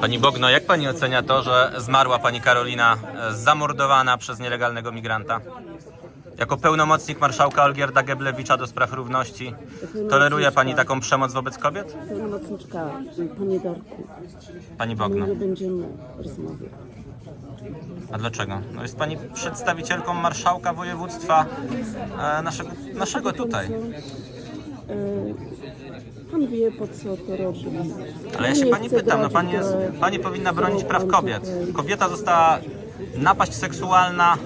Pani Bogno, jak pani ocenia to, że zmarła pani Karolina e, zamordowana przez nielegalnego migranta? Jako pełnomocnik marszałka Olgierda Geblewicza do spraw równości, toleruje pani taką przemoc wobec kobiet? Pełnomocniczka, panie Darku, Pani Bogno, nie będziemy rozmawiać. a dlaczego? No jest pani przedstawicielką marszałka województwa e, naszego, naszego tutaj. E, Pan wie, po co to robi. Ale ja się pani pytam, no pani, jest, pani powinna bronić praw kobiet. Kobieta została napaść seksualna.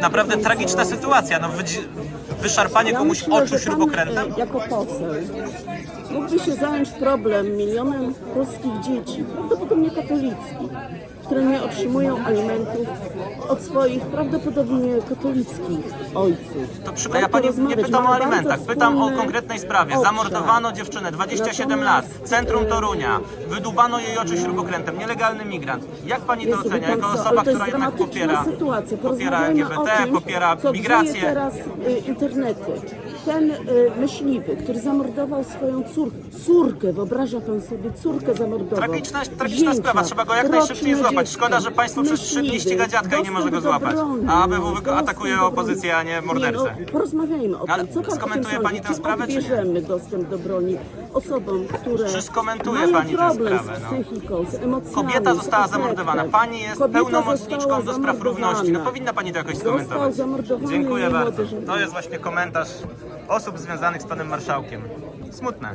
Naprawdę tragiczna sytuacja. No, wydzi- wyszarpanie komuś oczu śrubokrętem. e, jako poseł mógłby się zająć problem milionem polskich dzieci, prawdopodobnie katolickich, które nie otrzymują alimentów od swoich prawdopodobnie katolickich ojców. To przy... Ja pani nie pytam o alimentach, pytam o konkretnej sprawie. obszar. Zamordowano dziewczynę, 27 lat, Natomiast, centrum e, Torunia. Wydubano jej oczy śrubokrętem, nielegalny migrant. Jak pani to Jezu, ocenia, wie pan jako osoba, to która jednak popiera, sytuacja. popiera LGBT, tym, popiera migrację? teraz y, Одне. Ten y, myśliwy, który zamordował swoją córkę, córkę, wyobraża pan sobie, córkę zamordował. Tragiczna, tragiczna Wzięcia, sprawa, trzeba go jak najszybciej złapać. dziecko, Szkoda, że państwo przez trzy dni ściga dziadka i nie może go złapać. A ABW atakuje opozycję, a nie mordercę. Nie, no, porozmawiajmy o tym, co pan skomentuje pani tę sprawę, czy nie? dostęp do broni osobom, które Czy skomentuje mają pani problem sprawę, z no? psychiką, z emocjami, Kobieta została zamordowana. Pani jest Kobieta pełnomocniczką do spraw równości. No powinna pani to jakoś skomentować. Dziękuję bardzo. To jest właśnie komentarz osób związanych z panem marszałkiem. Smutne.